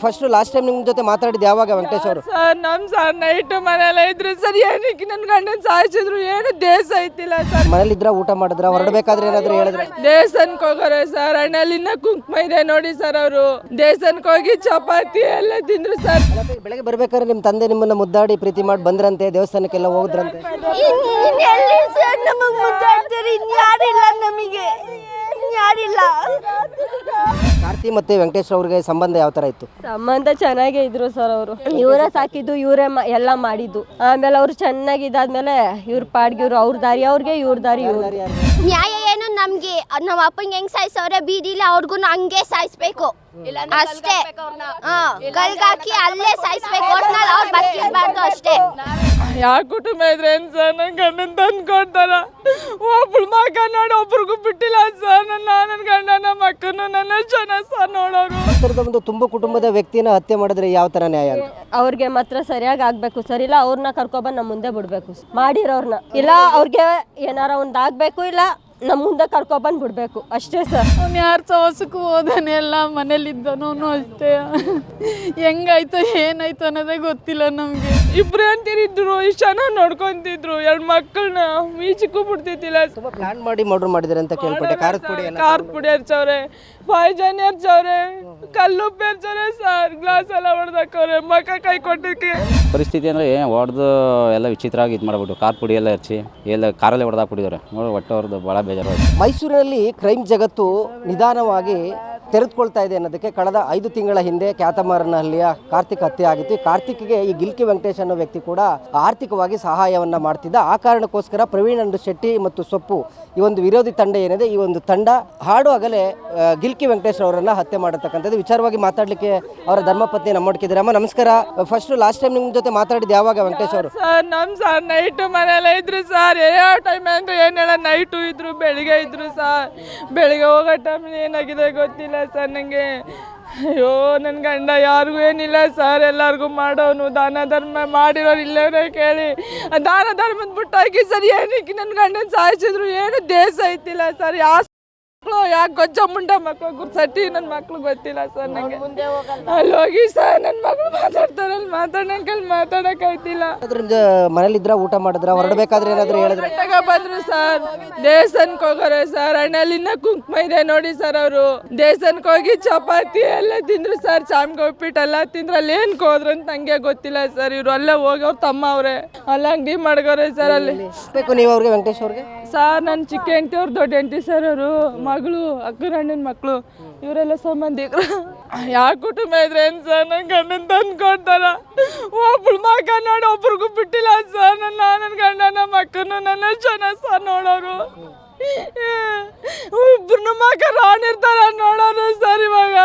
First last time ನಿಮ್ಮ ಜೊತೆ ಮಾತಾಡಿದ್ದು ಯಾವಾಗ ವೆಂಕಟೇಶ್ ಅವರು? ಸರ್? ನಮ್ ಸರ್ ನೈಟ್ ಮನೆಯಲ್ಲ ಇದ್ರು ಸರ್. ಏನಕ್ಕೆ ನನ್ನ ಗಂಡನ್ ಸಾಯಿಸಿದ್ರು? ಏನು ದೇಶ ಐತಿಲ್ಲ ಸರ್. ಮನೇಲಿದ್ರ ಊಟ ಮಾಡಿದ್ರ? ಹೊರಡಬೇಕಾದ್ರೆ ಏನಾದ್ರು ಹೇಳಿದ್ರೆ? ದೇವಸ್ಥಾನಕ್ಕೆ ಹೋಗೋರೆ ಸರ್. ಅಣ್ಣಲ್ಲಿ ಇನ್ನ ಕುಂಕುಮ ಇದೆ ನೋಡಿ ಸರ್ ಅವರು. ದೇವಸ್ಥಾನಕ್ಕೆ ಹೋಗಿ ಚಪಾತಿ ಎಲ್ಲ ತಿಂದ್ರು ಸರ್. ಬೆಳಗ್ಗೆ ಬರ್ಬೇಕಾದ್ರೆ ನಿಮ್ಮ ತಂದೆ ನಿಮ್ಮನ್ನ ಮುದ್ದಾಡಿ ಪ್ರೀತಿ ಮಾಡಿ ಬಂದ್ರಂತೆ ದೇವಸ್ಥಾನಕ್ಕೆಲ್ಲ ಸರ್ ನಮಗ್ ಮುದ್ದಾಡ್ತಾರೆ? ಇನ್ಯಾರಿಲ್ಲ ನಮಗೆ. ಇನ್ಯಾರಿಲ್ಲ ಕಾರ್ತಿ ಮತ್ತೆ ವೆಂಕಟೇಶ್ ಅವ್ರಿಗೆ ಸಂಬಂಧ ಯಾವ ತರ ಇತ್ತು? ಸಂಬಂಧ ಚೆನ್ನಾಗೇ ಇದ್ರು ಸರ್ ಅವರು. ಇವರೇ ಸಾಕಿದ್ದು ಇವರೇ ಎಲ್ಲ ಮಾಡಿದ್ದು. ಆಮೇಲೆ ಅವ್ರು ಚೆನ್ನಾಗಿದ್ದಾದ್ಮೇಲೆ ಇವ್ರ ಪಾಡ್ಗೆ ಇವ್ರು ಅವ್ರ ದಾರಿ ಅವ್ರಿಗೆ ಇವ್ರ ದಾರಿ ಇವ್ರ ನ್ಯಾಯ ಏನು ನಮ್ಗೆ? ನಮ್ಮ ಅಪ್ಪಂಗೆ ಹೆಂಗ್ ಸಾಯಿಸೋರೆ ಬೀದಿಲಿ ಅವ್ರಿಗೂ ಹಂಗೆ ಸಾಯಿಸ್ಬೇಕು. ಅಷ್ಟೇ. ಹಾ ಗಲ್ಗಾಕಿ ಅಲ್ಲೇ ಸಾಯಿಸ್ಬೇಕು. ಒಟ್ನಲ್ಲಿ ಅವ್ರು ಬದುಕಿರ್ಬಾರ್ದು ಅಷ್ಟೇ. ಯಾವ ಕುಟುಂಬ ಇದ್ರೆ ಏನ್ ಸರ್? ನನ್ ಗಂಡನ್ ತಂದು ಕೊಡ್ತಾರ. ಒಬ್ಳು ಮಗ ನಾಡು ಒಬ್ರಿಗೂ ಬಿಟ್ಟಿಲ್ಲ ಸರ್. ನನ್ನ ನನ್ನ ಗಂಡ ನಮ್ಮ ಮಕ್ಕನು ನನ್ನ ಸರ್ ನೋಡೋರು. ಹತ್ತಿರದ ಒಂದು ತುಂಬ ಕುಟುಂಬದ ವ್ಯಕ್ತಿನ ಹತ್ಯೆ ಮಾಡಿದ್ರೆ ಯಾವ ತರ ನ್ಯಾಯ ಅಂತ? ಅವ್ರಿಗೆ ಮಾತ್ರ ಸರಿಯಾಗಿ ಆಗ್ಬೇಕು ಸರಿ. ಇಲ್ಲ ಅವ್ರನ್ನ ಕರ್ಕೊಬಂದು ನಮ್ಮ ಮುಂದೆ ಬಿಡ್ಬೇಕು ಮಾಡಿರೋರ್ನ. ಇಲ್ಲ ಅವ್ರಿಗೆ ಏನಾರ ಒಂದ್ ಆಗ್ಬೇಕು ಇಲ್ಲ ನಮ್ಮ ಮುಂದೆ ಕರ್ಕೊಬಂದು ಬಿಡ್ಬೇಕು. ಅಷ್ಟೇ ಸರ್. ಅವ್ನು ಯಾರು ಸಹಸಕ್ಕೆ ಹೋದಾನೆ ಎಲ್ಲ ಮನೇಲಿದ್ದನೂ ಅಷ್ಟೇ. ಹೆಂಗಾಯ್ತು ಏನಾಯ್ತು ಅನ್ನೋದೇ ಗೊತ್ತಿಲ್ಲ ನಮಗೆ. ಇಬ್ರು ಅಂತಿರಿದ್ರು ಇಷ್ಟು ಚೆನ್ನಾಗಿ ನೋಡ್ಕೊಂತಿದ್ರು ಎರಡು ಮಕ್ಕಳನ್ನ ಈಚಕ್ಕೂ ಬಿಡ್ತಿದ್ದಿಲ್ಲ. ತುಂಬಾ ಪ್ಲಾನ್ ಮಾಡಿ ಮರ್ಡರ್ ಮಾಡಿದ್ರೆ ಅಂತ ಕೇಳ್ಪಟ್ಟೆ ಖಾರದ ಪುಡಿ ಕಾರ್ ಪುಡಿ ಹರ್ಚವ್ರೆ ಪಾಯ್ಜನ್ ಹರ್ಚವ್ರೆ ಕಲ್ಲುಪ್ಪು ಹರ್ಚವ್ರೆ ಸರ್ ಗ್ಲಾಸ್ ಎಲ್ಲ ಹೊಡೆದಾಕವ್ರೆ ಮಕ್ಕ ಕೈ ಕೊಟ್ಟಕ್ಕೆ. ಪರಿಸ್ಥಿತಿ ಅಂದರೆ ಹೊಡೆದು ಎಲ್ಲ ವಿಚಿತ್ರ ಆಗಿ ಇದು ಮಾಡ್ಬಿಟ್ಟು ಕಾರ್ ಪುಡಿ ಎಲ್ಲ ಹಚ್ಚಿ ಎಲ್ಲ ಕಾರಲ್ಲೇ ಹೊಡೆದಾಕ್ಬಿಟ್ಟಿದ್ದಾರೆ ನೋಡಿ ಒಟ್ಟು ಅವ್ರದ್ದು ಭಾಳ ಬೇಜಾರು. ಮೈಸೂರಿನಲ್ಲಿ ಕ್ರೈಮ್ ಜಗತ್ತು ನಿಧಾನವಾಗಿ ತೆರೆದುಕೊಳ್ತಾ ಇದೆ ಅನ್ನೋದಕ್ಕೆ ಕಳೆದ ಐದು ತಿಂಗಳ ಹಿಂದೆ ಕ್ಯಾತಮಾರನಹಳ್ಳಿಯ ಕಾರ್ತಿಕ್ ಹತ್ಯೆ ಆಗಿತ್ತು. ಈ ಕಾರ್ತಿಕ್ಗೆ ಈ ಗಿಲ್ಕಿ ವೆಂಕಟೇಶ್ ಅನ್ನೋ ವ್ಯಕ್ತಿ ಕೂಡ ಆರ್ಥಿಕವಾಗಿ ಸಹಾಯವನ್ನ ಮಾಡ್ತಿದ್ದ. ಆ ಕಾರಣಕ್ಕೋಸ್ಕರ ಪ್ರವೀಣ್ ಅಂಡು ಶೆಟ್ಟಿ ಮತ್ತು ಸೊಪ್ಪು ಈ ಒಂದು ವಿರೋಧಿ ತಂಡ ಏನಿದೆ, ಈ ಒಂದು ತಂಡ ಹಾಡು ಆಗಲೇ ಗಿಲ್ಕಿ ವೆಂಕಟೇಶ್ ಅವರನ್ನು ಹತ್ಯೆ ಮಾಡತಕ್ಕಂಥದ್ದು ವಿಚಾರವಾಗಿ ಮಾತಾಡಲಿಕ್ಕೆ ಅವರ ಧರ್ಮಪತ್ನಿ ನಮ್ಮೊಟ್ಟಿದ್ದಾರೆ ಅಮ್ಮ, ನಮಸ್ಕಾರ. ಫಸ್ಟ್ ಲಾಸ್ಟ್ ಟೈಮ್ ನಿಮ್ಮ ಜೊತೆ ಮಾತಾಡಿದ್ದು ಯಾವಾಗ ವೆಂಕಟೇಶ್ ಅವರು? ಸರ್, ನಮ್ ಸರ್ ನೈಟ್ ಮನೆಯಲ್ಲೇ ಇದ್ರು ಸರ್. ಯಾವ ಟೈಮ್ ಏನ್ ಹೇಳ ನೈಟು ಇದ್ರು, ಬೆಳಿಗ್ಗೆ ಇದ್ರು ಸರ್. ಬೆಳಿಗ್ಗೆ ಹೋಗೋ ಟೈಮ್ ಏನಾಗಿದೆ ಗೊತ್ತಿಲ್ಲ. ಸರ್, ನಂಗೆ ಅಯ್ಯೋ ನನ್ನ ಗಂಡ ಯಾರಿಗೂ ಏನಿಲ್ಲ ಸರ್, ಎಲ್ಲರಿಗೂ ಮಾಡೋನು, ದಾನ ಧರ್ಮ ಮಾಡಿರೋರು ಇಲ್ಲವರೇ ಕೇಳಿ. ದಾನ ಧರ್ಮದ ಬಿಟ್ಟಾಕಿ ಸರ್, ಏನಕ್ಕೆ ನನ್ನ ಗಂಡನ ಸಾಯಿಸಿದ್ರು, ಏನು ದೇಶ ಐತಿಲ್ಲ ಸರ್ ಯಾವ ಮಕ್ಕಳು ಯಾಕೆ ಗೊಜ್ಜ ಮುಂಡ ಮಕ್ಕಳು ಗುರ್ಸಟ್ಟಿ ನನ್ನ ಮಕ್ಳು ಗೊತ್ತಿಲ್ಲ ಸರ್ ನಂಗೆ. ಅಲ್ಲಿ ಹೋಗಿ ಸರ್ ನನ್ನ ಮಗಳು ಮಾತಾಡ್ತಾರೆ ಅಲ್ಲಿ ಮಾತಾಡೋಕೆ ಮಾತಾಡಕ್ ಆಯ್ತಿಲ್ಲ. ಅದ್ರಿಂದ ಮನೇಲಿದ್ರ ಊಟ ಮಾಡಿದ್ರ ಹೊರಡಬೇಕಾದ್ರೆ ಏನಾದ್ರು ಹೇಳಿದ್ರೆ? ಗಂಟೆಗೆ ಬಂದ್ರು ಸರ್ ದೇವಸ್ಥಾನಕ್ಕೆ ಹೋಗೋರೆ ಸರ್ ಹಣ್ಣಲ್ಲಿ ಇನ್ನ ಕುಂಕುಮ ಇದೆ ನೋಡಿ ಸರ್ ಅವರು. ದೇವಸ್ಥಾನಕ್ಕೆ ಹೋಗಿ ಚಪಾತಿ ಎಲ್ಲ ತಿಂದ್ರು ಸರ್ ಚಾಮ್ಗೆ ಉಪ್ಪಿಟ್ಟು ಎಲ್ಲ ತಿಂದ್ರು. ಅಲ್ಲಿ ಏನ್ ಹೋದ್ರು ಅಂತ ನಂಗೆ ಗೊತ್ತಿಲ್ಲ ಸರ್ ಇವ್ರು ಅಲ್ಲೇ ಹೋಗಿ ಅವ್ರ ತಮ್ಮ ಅವ್ರೆ. ಅಲ್ಲ ಅಂಗಡಿ ಮಾಡ್ಕೋರೆ ಸರ್ ಅಲ್ಲಿ. ಬೇಕು ನೀವು ಅವ್ರಿಗೆ ವೆಂಕಟೇಶ್ ಅವ್ರಿಗೆ? ಸರ್ ನನ್ನ ಚಿಕ್ಕ ಹೆಂಡತಿ ಅವ್ರು ದೊಡ್ಡ ಹೆಂಡತಿ ಸರ್ ಅವರು. ಮಗಳು, ಅಕ್ಕನ ಅಣ್ಣನ ಮಕ್ಕಳು ಇವರೆಲ್ಲ ಸಂಬಂಧಿಕರು ಯಾವ ಕುಟುಂಬ ಇದ್ರೆ ಏನು ಸರ್ ನನ್ನ ಗಂಡನ ತಂದು ಕೊಡ್ತಾರ? ಒಬ್ಳು ಮಗ ನೋಡಿ ಒಬ್ರಿಗೂ ಬಿಟ್ಟಿಲ್ಲ ಸರ್. ನನ್ನ ನನ್ನ ಗಂಡ ನಮ್ಮ ನನ್ನ ಜನ ಸರ್ ನೋಡೋರು. ಇಬ್ಬರು ಮಗ ರಾಣಿರ್ತಾರ ನೋಡೋರು ಸರ್ ಇವಾಗ.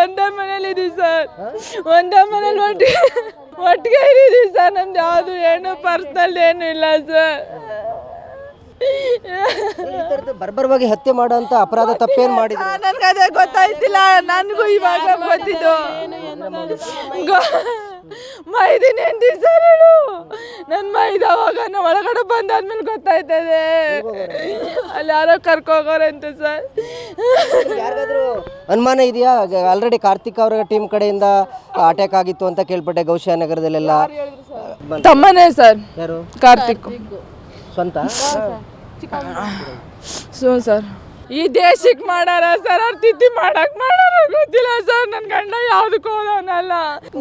ಒಂದೇ ಮನೇಲಿ ಇದೀವಿ ಸರ್. ಒಂದೇ ಮನೇಲಿ ಒಟ್ಟಿಗೆ ಒಟ್ಟಿಗೆ ಇದೀವಿ ಸರ್. ನಮ್ದು ಯಾವುದು ಏನು ಪರ್ಸ್ನಲ್ ಏನು ಇಲ್ಲ ಸರ್. ಬರ್ಬರವಾಗಿ ಹತ್ಯೆ ಮಾಡುವಂತ ಅಪರಾಧ ತಪ್ಪೇನ್ ಮಾಡಿದ್ರು? ನನ್ಗೆ ಅದೇ ಗೊತ್ತಾಯ್ತಿಲ್ಲ. ನನಗೂ ಇವಾಗ ಗೊತ್ತಿದ್ದು. ಮೈದಿನ ಹೆಂಡತಿ ಸರ್ ಹೇಳು. ನನ್ನ ಮೈದ ಅವಾಗ ನಾವು ಒಳಗಡೆ ಬಂದಾದ್ಮೇಲೆ ಗೊತ್ತಾಯ್ತದೆ. ಅಲ್ಲಿ ಯಾರೋ ಕರ್ಕೋಗೋರಂತ ಅಂತ ಸರ್. ಯಾರಿಗಾದ್ರೂ ಅನುಮಾನ ಇದೆಯಾ? ಆಲ್ರೆಡಿ ಕಾರ್ತಿಕ್ ಅವರ ಟೀಮ್ ಕಡೆಯಿಂದ ಅಟ್ಯಾಕ್ ಆಗಿತ್ತು ಅಂತ ಕೇಳ್ಪಟ್ಟೆ ಗೌಶಿಯಾ ನಗರದಲ್ಲೆಲ್ಲ. ತಮ್ಮನೇ ಸರ್. ಯಾರು? ಕಾರ್ತಿಕ್. ಸ್ವಂತ? So sir. ಈ ದೇಶಕ್ಕೆ ಮಾಡಾರ ಸರ್ ಅವ್ರ ತಿದ್ದಿ ಮಾಡಕ್ ಮಾಡಾರ. ಗೊತ್ತಿಲ್ಲ ಸರ್ ನನ್ನ ಗಂಡ ಯಾವ್ದಕ್ಕೂ ಹೋದವನಲ್ಲ.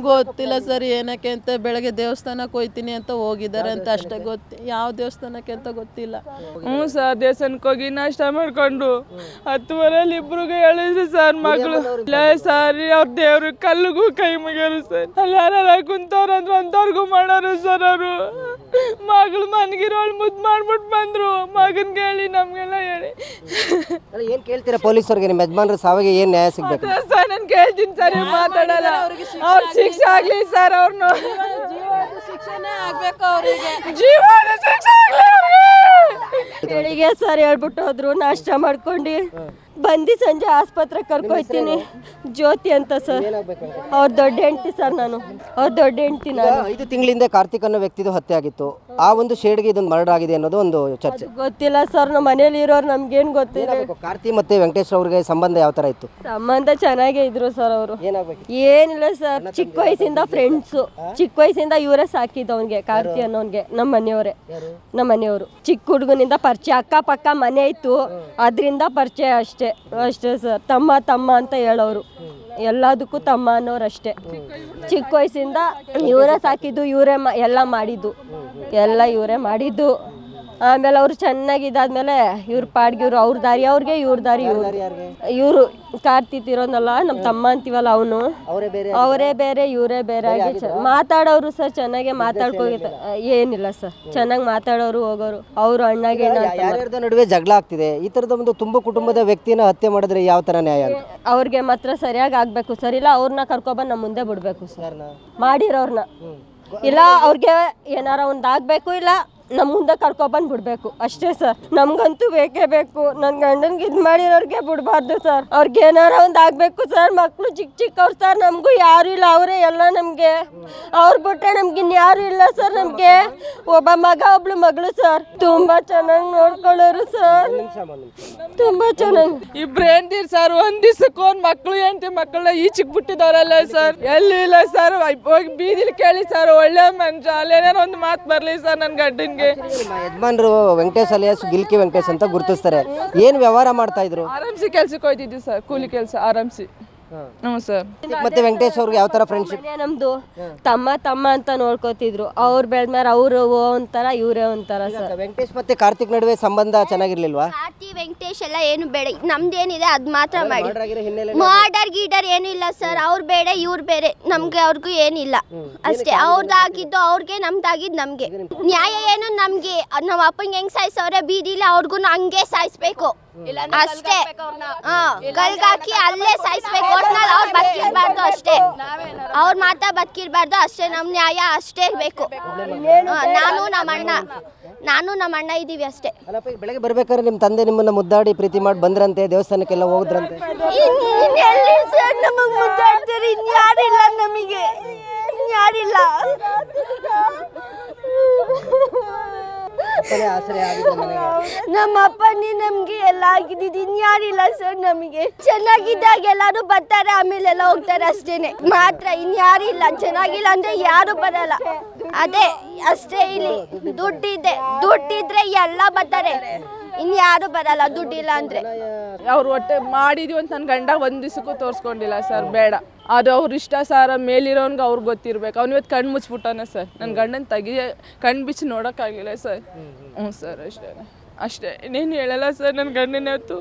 ಗೊತ್ತಿಲ್ಲ ಸರ್ ಏನಕ್ಕೆ ಅಂತ ಬೆಳಗ್ಗೆ ದೇವಸ್ಥಾನಕ್ಕೆ ಹೋಯ್ತೀನಿ ಅಂತ ಹೋಗಿದ್ದಾರೆ ಅಂತ ಅಷ್ಟೇ ಗೊತ್ತಿ ಯಾವ ದೇವಸ್ಥಾನಕ್ಕೆ ಅಂತ ಗೊತ್ತಿಲ್ಲ. ಹ್ಞೂ ಸರ್ ದೇವಸ್ಥಾನಕ್ಕೆ ಹೋಗಿ ನಾಷ್ಟ ಮಾಡ್ಕೊಂಡು ಹತ್ತುವರೆಯಲ್ಲಿ ಇಬ್ರಿಗೂ ಹೇಳಿದ್ರು ಸರ್ ಮಗಳು. ಇಲ್ಲ ಸರ್ ಅವ್ರ ದೇವ್ರ ಕಲ್ಲಿಗೂ ಕೈ ಮುಗಿಯೋರು ಸರ್. ಅಲ್ಲಿ ಯಾರ ಕುಂತವ್ರು ಅಂದ್ರೆ ಅಂಥವ್ರಿಗೂ ಮಾಡೋರು ಸರ್ ಅವರು. ಮಗಳು ಮನ್ಗಿರೋಳು ಮುದ್ದು ಮಾಡ್ಬಿಟ್ಟು ಬಂದ್ರು. ಮಗನ್ಗೆ ಹೇಳಿ ನಮ್ಗೆಲ್ಲ ಹೇಳಿ. ಅಲ್ಲ ಏನ್ ಕೇಳ್ತೀರಾ ಪೊಲೀಸರಿಗೆ ನಿಮ್ಮ ಯಜಮಾನ್ರ ಸಾವಿಗೆ ಏನ್ ನ್ಯಾಯ ಸಿಗ್ಬೇಕು? ಸರ್ ನಾನು ಕೇಳ್ತೀನಿ ಸರ್ ನೀವು ಮಾತಾಡಲ್ಲ. ಅವ್ರ ಶಿಕ್ಷೆ ಆಗ್ಲಿ ಸರ್ ಅವ್ರನ್ನ ಶಿಕ್ಷಣ ಆಗ್ಬೇಕು ಅವರಿಗೆ. ಜೀವನ ಶಿಕ್ಷೆ ಆಗ್ಲಿ ಬೆಳಿಗ್ಗೆ ಸರ್ ಹೇಳ್ಬಿಟ್ಟು ಹೋದ್ರು ನಾಷ್ಟ ಮಾಡ್ಕೊಂಡು. ಬಂದು ಸಂಜೆ ಆಸ್ಪತ್ರೆಗೆ ಕರ್ಕೊಯ್ತೀನಿ ಜ್ಯೋತಿ ಅಂತ ಸರ್. ಅವ್ರ ದೊಡ್ಡ ಹೆಂಡ್ತಿ ಸರ್ ನಾನು. ಅವ್ರ ದೊಡ್ಡ ಹೆಂಡ್ತಿ ನಾನು. ಐದು ತಿಂಗಳಿಂದ ಕಾರ್ತಿಕ್ ಅನ್ನೋ ವ್ಯಕ್ತಿದು ಹತ್ಯೆ ಆಗಿತ್ತು. ಆ ಒಂದು ಶೇಡ್ಗೆ ಇದೊಂದು ಮರ್ಡರ್ ಆಗಿದೆ ಅನ್ನೋದು ಒಂದು ಚರ್ಚೆ. ಗೊತ್ತಿಲ್ಲ ಸರ್ ನಮ್ಮ ಮನೇಲಿ ಇರೋರು ನಮ್ಗೇನು ಗೊತ್ತಿಲ್ಲ ಕಾರ್ತಿ ಮತ್ತೆ ವೆಂಕಟೇಶ್ ಅವ್ರಿಗೆ ಸಂಬಂಧ ಯಾವ ಥರ ಇತ್ತು? ಸಂಬಂಧ ಚೆನ್ನಾಗೇ ಇದ್ರು ಸರ್ ಅವರು. ಏನಿಲ್ಲ ಸರ್ ಚಿಕ್ಕ ವಯಸ್ಸಿಂದ ಫ್ರೆಂಡ್ಸು ಚಿಕ್ಕ ವಯಸ್ಸಿಂದ ಇವರೇ ಸಾಕಿದ್ದು ಅವನಿಗೆ ಕಾರ್ತಿ ಅನ್ನೋನ್ಗೆ ನಮ್ಮ ಮನೆಯವರೇ. ನಮ್ಮ ಮನೆಯವರು. ಚಿಕ್ಕ ಹುಡುಗನಿಂದ ಪರಿಚಯ ಅಕ್ಕಪಕ್ಕ ಮನೆ ಇತ್ತು. ಅದರಿಂದ ಪರಿಚಯ ಅಷ್ಟೇ. ಅಷ್ಟೇ ಸರ್ ತಮ್ಮ ತಮ್ಮ ಅಂತ ಹೇಳೋರು. ಎಲ್ಲದಕ್ಕೂ ತಮ್ಮ ಅನ್ನೋರು ಅಷ್ಟೇ ಚಿಕ್ಕ ವಯಸ್ಸಿಂದ ಇವರೇ ಸಾಕಿದ್ದು, ಇವರೇ ಎಲ್ಲ ಮಾಡಿದ್ದು. ಎಲ್ಲ ಇವರೇ ಮಾಡಿದ್ದು. ಆಮೇಲೆ ಅವ್ರು ಚೆನ್ನಾಗಿದ್ದಾದ್ಮೇಲೆ ಇವ್ರ ಪಾಡ್ಗೆ ಇವ್ರು ಅವ್ರ ದಾರಿ ಅವ್ರಿಗೆ ಇವ್ರ ದಾರಿ ಇವ್ರು ಇವರು ಕಾರ್ತಿತಿರೋನಲ್ಲ ನಮ್ಮ ತಮ್ಮ ಅಂತೀವಲ್ಲ ಅವನು. ಅವರೇ ಬೇರೆ ಇವರೇ ಬೇರೆ ಆಗಿ ಮಾತಾಡೋರು ಸರ್ ಚೆನ್ನಾಗೆ ಮಾತಾಡ್ಕೋಗಿದ್ದ ಏನಿಲ್ಲ ಸರ್. ಚೆನ್ನಾಗಿ ಮಾತಾಡೋರು ಹೋಗೋರು. ಅವರು ಅಣ್ಣಗೆ ಯಾರ್ಯಾರ್ದ ನಡುವೆ ಜಗಳ ಆಗ್ತಿದೆ. ಈ ಥರದ ಒಂದು ತುಂಬ ಕುಟುಂಬದ ವ್ಯಕ್ತಿನ ಹತ್ಯೆ ಮಾಡಿದ್ರೆ ಯಾವ ಥರ ನ್ಯಾಯ ಅವ್ರಿಗೆ ಮಾತ್ರ ಸರಿಯಾಗಿ ಆಗ್ಬೇಕು ಸರ್. ಇಲ್ಲ ಅವ್ರನ್ನ ಕರ್ಕೊಬಂದು ನಮ್ಮ ಮುಂದೆ ಬಿಡಬೇಕು ಸರ್. ಮಾಡಿರೋರ್ನ. ಇಲ್ಲ ಅವ್ರಿಗೆ ಏನಾರ ಒಂದು ಆಗಬೇಕು ಇಲ್ಲ ನಮ್ಮ ಮುಂದೆ ಕರ್ಕೊಬಂದು ಬಿಡಬೇಕು ಅಷ್ಟೇ ಸರ್ ನಮಗಂತೂ ಬೇಕೇ ಬೇಕು. ನನ್ನ ಗಂಡನಿಗೆ ಇದು ಮಾಡಿರೋರಿಗೆ ಬಿಡಬಾರ್ದು ಸರ್ ಅವ್ರಿಗೆ ಏನಾರ ಒಂದು ಆಗಬೇಕು ಸರ್ ಮಕ್ಕಳು ಚಿಕ್ಕ ಚಿಕ್ಕವ್ರು ಸರ್ ನಮಗೂ ಯಾರು ಇಲ್ಲ. ಅವರೇ ಎಲ್ಲ ನಮಗೆ. ಅವ್ರು ಬಿಟ್ಟರೆ ನಮ್ಗೆ ಇನ್ಯಾರು ಇಲ್ಲ ಸರ್ ನಮಗೆ. ಒಬ್ಬ ಮಗ, ಒಬ್ಳು ಮಗಳು ಸರ್ ತುಂಬ ಚೆನ್ನಾಗಿ ನೋಡ್ಕೊಳ್ಳೋರು ಸರ್ ತುಂಬ ಚೆನ್ನಾಗಿ ಇಬ್ರು ಹೆಂಡ್ತೀರ್ ಸರ್ ಒಂದ್ ದಿವ್ಸಕ್ಕೆ ಒಂದ್ ಮಕ್ಳು, ಹೆಂಡ್ತಿ ಮಕ್ಕಳನ್ನ ಈಚೆಗೆ ಬಿಟ್ಟಿದವರಲ್ಲ ಸರ್ ಎಲ್ಲಿ ಇಲ್ಲ ಸರ್ ಹೋಗಿ ಬೀದಿಲಿ ಕೇಳಿ ಸರ್ ಒಳ್ಳೆ ಮನುಷ್ಯ. ಅಲ್ಲೇನಾರ ಒಂದು ಮಾತು ಬರಲಿ ಸರ್ ನನ್ನ ಗಂಡನ್ಗೆ ನಿಮ್ಮ ಯಜಮಾನ್ರು ವೆಂಕಟೇಶ್ ಅಲಿಯಾಸ್ ಗಿಲ್ಕಿ ವೆಂಕಟೇಶ್ ಅಂತ ಗುರುತಿಸ್ತಾರೆ. ಏನು ವ್ಯವಹಾರ ಮಾಡ್ತಾ ಇದ್ರು? ಆರಾಮ್ಸಿ ಕೆಲ್ಸಕ್ಕೆ ಹೋಯ್ತಿದ್ವಿ ಸರ್ ಕೂಲಿ ಕೆಲಸ ಆರಾಮ್ಸಿ ಹ್ಞೂ ಸರ್. ಮತ್ತೆ ವೆಂಕಟೇಶ್ ಅವ್ರಿಗೆ ಯಾವ ತರ ಫ್ರೆಂಡ್ಶಿಪ್ ಮನೆ ನಮ್ದು ತಮ್ಮ ತಮ್ಮ ಅಂತ ನೋಡ್ಕೋತಿದ್ರು. ಅವ್ರು ಬೆಳೆದ್ಮೇಲೆ ಅವರು ಒಂಥರ ಇವರೇ ಒಂಥರ ಸರ್. ವೆಂಕಟೇಶ್ ಮತ್ತೆ ಕಾರ್ತಿಕ್ ನಡುವೆ ಸಂಬಂಧ ಚೆನ್ನಾಗಿರ್ಲಿಲ್ವಾ? ಕಾರ್ತಿ ವೆಂಕಟೇಶ್ ಎಲ್ಲ ಏನು ಬೇಡ. ನಮ್ದೇನಿದೆ ಅದ್ ಮಾತ್ರ ಮಾಡಿ. ಆಗಿರೋ ಹಿನ್ನೆಲೆ ಮಾಡರ್ ಗೀಡರ್ ಏನು ಇಲ್ಲ ಸರ್. ಅವ್ರು ಬೇಡ ಇವ್ರು ಬೇರೆ. ನಮ್ಗೆ ಅವ್ರಿಗೂ ಏನಿಲ್ಲ. ಅಷ್ಟೇ. ಅವ್ರದ್ದಾಗಿದ್ದು ಅವ್ರಿಗೆ ನಮ್ದಾಗಿದ್ದು ನಮ್ಗೆ. ನ್ಯಾಯ ಏನು? ನಮ್ಗೆ. ನಮ್ಮ ಅಪ್ಪಂಗೆ ಹೆಂಗ್ ಸಾಯಿಸವ್ರೆ ಬೀದಿಲಿ ಅವ್ರಿಗೂ ಹಂಗೆ ಸಾಯಿಸ್ಬೇಕು. ಅಷ್ಟೇ. ಹಾ ಗಲ್ಗಾಕಿ ಅಲ್ಲೇ ಸಾಯಿಸ್ಬೇಕು. ಒಟ್ನಲ್ಲಿ ಅವ್ರು ಬದುಕಿರ್ಬಾರ್ದು ಅಷ್ಟೇ. ಅವ್ರ ಮಾತ್ರ ಬದುಕಿರ್ಬಾರ್ದು ಅಷ್ಟೇ. ನಮ್ಮ ನ್ಯಾಯ ಅಷ್ಟೇ ಬೇಕು. ಹಾ, ನಾನು ನಮ್ಮ ಅಣ್ಣ. ನಾನು ನಮ್ಮ ಅಣ್ಣ ಇದೀವಿ ಅಷ್ಟೇ. ಅಲ್ಲಪ್ಪ ಈಗ ಬೆಳಗ್ಗೆ ಬರ್ಬೇಕಾದ್ರೆ ನಿಮ್ಮ ತಂದೆ ನಿಮ್ಮನ್ನ ಮುದ್ದಾಡಿ ಪ್ರೀತಿ ಮಾಡಿ ಬಂದ್ರಂತೆ ದೇವಸ್ಥಾನಕ್ಕೆಲ್ಲ ಹೋದ್ರಂತೆ? ಇನ್ನೆಲ್ಲಿ ಸರ್ ನಮಗ್ ಮುದ್ದಾಡ್ತಾರೆ? ಇನ್ಯಾರಿಲ್ಲ ನಮಗೆ. ಇನ್ಯಾರಿಲ್ಲ ಕೊನೆ ಆಸರೆ ಆಗಿದೆ ನಮ್ಮ ಅಪ್ಪನೇ ನಮ್ಗೆ ಎಲ್ಲ ಆಗಿದ್ದು ಇನ್ಯಾರಿಲ್ಲ ಸರ್ ನಮಗೆ. ಚೆನ್ನಾಗಿದ್ದಾಗ ಎಲ್ಲಾರು ಬರ್ತಾರೆ ಆಮೇಲೆ ಎಲ್ಲ ಹೋಗ್ತಾರೆ ಅಷ್ಟೇನೆ. ಮಾತ್ರ ಇನ್ಯಾರಿಲ್ಲ ಚೆನ್ನಾಗಿಲ್ಲ ಅಂದ್ರೆ ಯಾರು ಬರಲ್ಲ. ಅದೇ ಅಷ್ಟೇ ಇಲ್ಲಿ. ದುಡ್ಡಿದೆ. ದುಡ್ಡಿದ್ರೆ ಎಲ್ಲ ಬರ್ತಾರೆ. ಇನ್ಯಾರು ಬರಲ್ಲ. ದುಡ್ಡಿಲ್ಲ ಅಂದ್ರೆ. ಅವ್ರು ಒಟ್ಟೆ ಮಾಡಿದೀವಿ ಅಂತ ನನ್ನ ಗಂಡ ಒಂದ್ ದಿವಸಕ್ಕೂ ತೋರಿಸ್ಕೊಂಡಿಲ್ಲ ಸರ್, ಬೇಡ. ಅದು ಅವ್ರ ಇಷ್ಟ ಸರ್ ಮೇಲಿರೋನ್ಗೆ ಅವ್ರಿಗೆ ಗೊತ್ತಿರ್ಬೇಕು. ಅವ್ನು ಇವತ್ತು ಕಣ್ಣು ಮುಚ್ಬಿಟ್ಟಾನೆ ಸರ್. ನನ್ನ ಗಂಡನ ತೆಗಿ ಕಣ್ಣು ಬಿಚ್ಚಿ ನೋಡೋಕ್ಕಾಗಿಲ್ಲ ಸರ್. ಹ್ಞೂ ಸರ್ ಅಷ್ಟೇ ಅಷ್ಟೇ. ಇನ್ನೇನು ಹೇಳಲ್ಲ ಸರ್ ನನ್ನ ಗಂಡನ ಹೊತ್ತು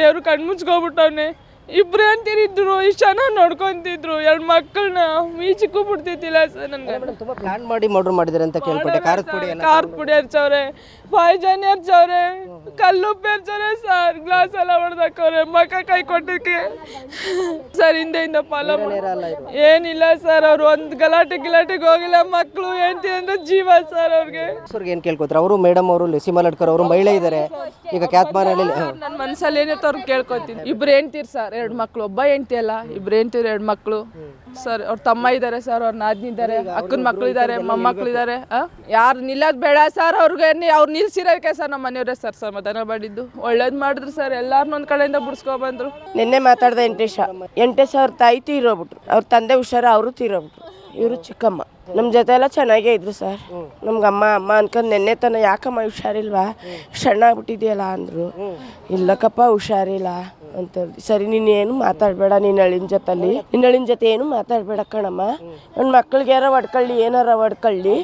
ದೇವ್ರು ಕಣ್ಣು ಮುಚ್ಕೊಬಿಟ್ಟವ್ನೆ. ಇಬ್ರು ಅಂತಿದ್ರು ಇಷ್ಟು ಚೆನ್ನಾಗಿ ನೋಡ್ಕೊಂತಿದ್ರು ಎರಡು ಮಕ್ಕಳನ್ನ ಈಚಕ್ಕೂ ಬಿಡ್ತಿದ್ದಿಲ್ಲ ಸರ್ ನನಗೆ ತುಂಬಾ ಪ್ಲಾನ್ ಮಾಡಿ ಮರ್ಡರ್ ಮಾಡಿದ್ದಾರೆ ಅಂತ ಕೇಳ್ಪಟ್ಟೆ. ಖಾರದ ಪುಡಿ ಕಾರ್ ಪುಡಿ ಹರ್ಚವ್ರೆ ಪಾಯ್ಜನ್ ಹರ್ಚವ್ರೆ ಕಲ್ಲುಪ್ಪು ಹರ್ಚವ್ರೆ ಸರ್ ಗ್ಲಾಸ್ ಎಲ್ಲ ಹೊಡೆದಾಕವ್ರೆ ಮಕ್ಕ ಕೈ ಕೊಟ್ಟಕ್ಕೆ. ಸರ್ ಹಿಂದೆಯಿಂದ ಫಾಲೋ ಏನಿಲ್ಲ ಸರ್ ಅವ್ರು ಒಂದು ಗಲಾಟೆ ಗಿಲಾಟೆಗೆ ಹೋಗಿಲ್ಲ ಮಕ್ಕಳು ಹೆಂಡತಿ ಅಂದ್ರೆ ಜೀವ ಸರ್ ಅವ್ರಿಗೆ. ಅವ್ರಿಗೆ ಏನು ಕೇಳ್ಕೊತಾರೆ? ಅವರು ಮೇಡಮ್ ಅವರು ಲಸಿ ಲಡ್ಕರ್ ಅವರು ಮಹಿಳೆ ಇದ್ದಾರೆ ಈಗ ಕ್ಯಾತ್ಮಾನಲ್ಲಿ ನನ್ನ ಮನ್ಸಲ್ಲಿ ಏನಿತ್ತು ಅವ್ರಿಗೆ ಕೇಳ್ಕೊತೀನಿ. ಇಬ್ರು ಹೆಂಡ್ತೀರ್ ಸರ್. ಎರಡು ಮಕ್ಕಳು ಒಬ್ಬ ಹೆಂಡತಿ ಅಲ್ಲ ಇಬ್ರು ಹೆಂಡತಿ ಎರಡು ಮಕ್ಕಳು ಸರ್ ಅವ್ರ ತಮ್ಮ ಇದ್ದಾರೆ ಸರ್ ಅವ್ರ ನಾದ್ನಿ ಇದ್ದಾರೆ ಅಕ್ಕನ ಮಕ್ಕಳು ಇದ್ದಾರೆ ಮೊಮ್ಮಕ್ಳು ಇದ್ದಾರೆ ಯಾರು ನಿಲ್ಲೋದು ಬೇಡ ಸರ್ ಅವ್ರಿಗೆ ನೀ- ಅವ್ರು ನಿಲ್ಸಿರೋಕೆ ಸರ್ ನಮ್ಮ ಮನೆಯವರೇ ಸರ್ ಸಮಾಧಾನ ಮಾಡಿದ್ದು. ಒಳ್ಳೇದು ಮಾಡಿದ್ರು ಸರ್ ಎಲ್ಲಾರನ್ನೂ ಒಂದು ಕಡೆಯಿಂದ ಬಿಡಿಸ್ಕೊಬಂದ್ರು ನಿನ್ನೆ ಮಾತಾಡ್ದೆ ಎಂಟೇಶ ಎಂಟೇಶ ಅವ್ರ ತಾಯಿ ತೀರೋಗ್ಬಿಟ್ರು ಅವ್ರ ತಂದೆ ಹುಷಾರ ಅವರು ತೀರೋಗ್ಬಿಟ್ರು ಇವರು ಚಿಕ್ಕಮ್ಮ ನಮ್ಮ ಜೊತೆ ಎಲ್ಲ ಚೆನ್ನಾಗೇ ಇದ್ರು ಸರ್. ನಮ್ಗೆ ಅಮ್ಮ ಅಮ್ಮ ಅನ್ಕೊಂಡು ನೆನ್ನೆ ತನ ಯಾಕಮ್ಮ ಹುಷಾರಿಲ್ವಾ? ಸಣ್ಣ ಆಗ್ಬಿಟ್ಟಿದೆಯಲ್ಲ ಅಂದರು. ಇಲ್ಲಕ್ಕಪ್ಪ ಹುಷಾರಿಲ್ಲ. ಅಂತ ಸರಿ ನೀನು ಏನು ಮಾತಾಡಬೇಡ ನಿನ್ನ ಅಳಿನ ಜೊತಲ್ಲಿ. ನಿನ್ನ ಅಳಿನ ಜೊತೆ ಏನು ಮಾತಾಡಬೇಡ ಕಣಮ್ಮ. ನನ್ನ ಮಕ್ಳಿಗೆ ಯಾರ ಹೊಡ್ಕೊಳ್ಳಿ ಏನಾರ ಹೊಡ್ಕೊಳ್ಳಿ.